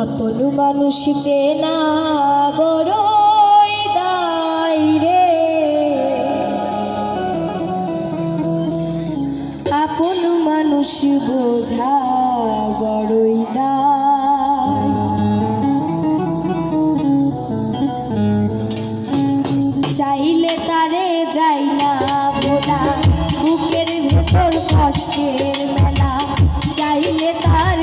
আপন মানুষ চেনা বড় দায় রে। আপন মানুষ বোঝা বড়ই চাইলে তারে যাই না বোলা বুকের ভেতর কষ্টের মেলা। চাইলে তার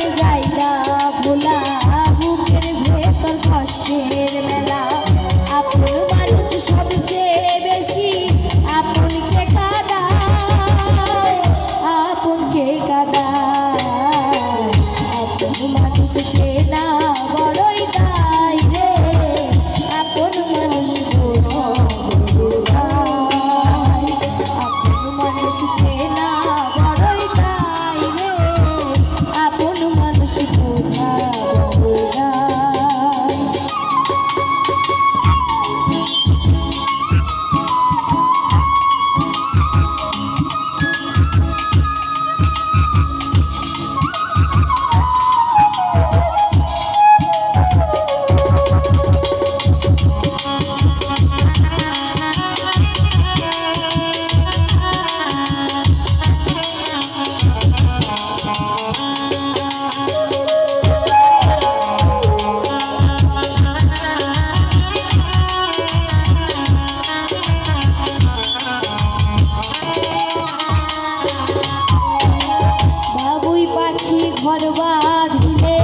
I'm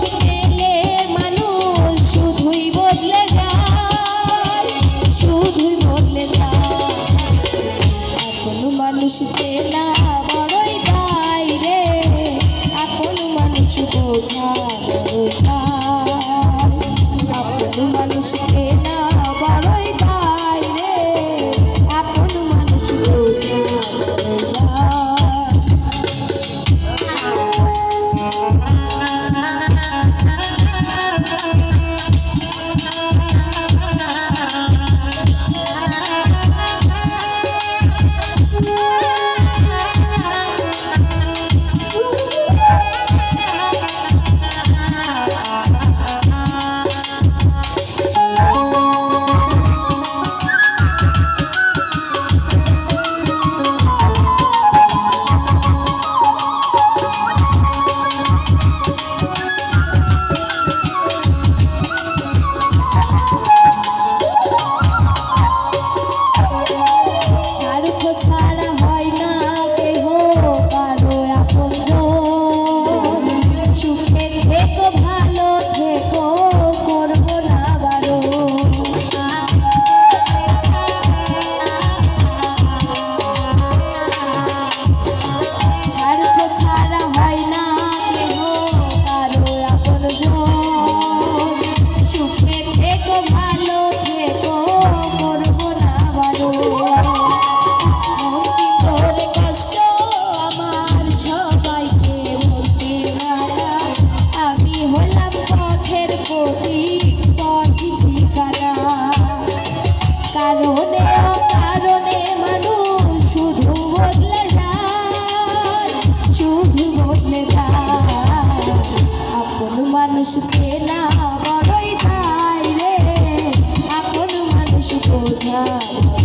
be আসবে না বড়ই তাই রে। আপন মানুষ বোঝায়।